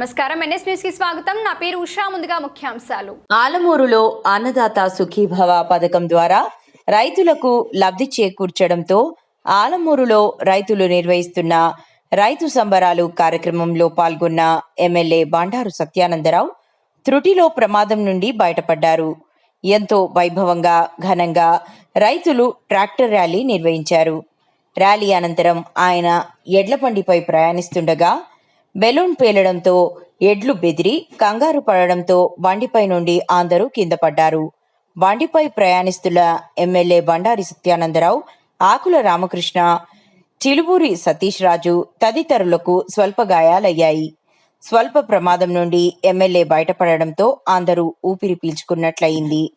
నమస్కారం. ఎన్ఎస్ న్యూస్కి స్వాగతం. నా పేరు ఉషా. ముందుగా ముఖ్యాంశాలు. ఆలమూరులో అన్నదాత సుఖీభవ పథకం ద్వారా రైతులకు లబ్ధి చేకూర్చడంతో ఆలమూరులో రైతులు నిర్వహిస్తున్న రైతు సంబరాలు కార్యక్రమంలో పాల్గొన్న ఎమ్మెల్యే బండారు సత్యానందరావు త్రుటిలో ప్రమాదం నుండి బయటపడ్డారు. ఎంతో వైభవంగా ఘనంగా రైతులు ట్రాక్టర్ ర్యాలీ నిర్వహించారు. ర్యాలీ అనంతరం ఆయన ఎడ్లబండిపై ప్రయాణిస్తుండగా బెలూన్ పేలడంతో ఎడ్లు బెదిరి కంగారు పడడంతో బండిపై నుండి అందరూ కింద పడ్డారు. బండిపై ప్రయాణిస్తున్న ఎమ్మెల్యే బండారి సత్యానందరావు ఆకుల రామకృష్ణ చిలుబూరి సతీష్ రాజు తదితరులకు స్వల్ప గాయాలయ్యాయి. స్వల్ప ప్రమాదం నుండి ఎమ్మెల్యే బయటపడడంతో అందరూ ఊపిరి పీల్చుకున్నట్లయింది.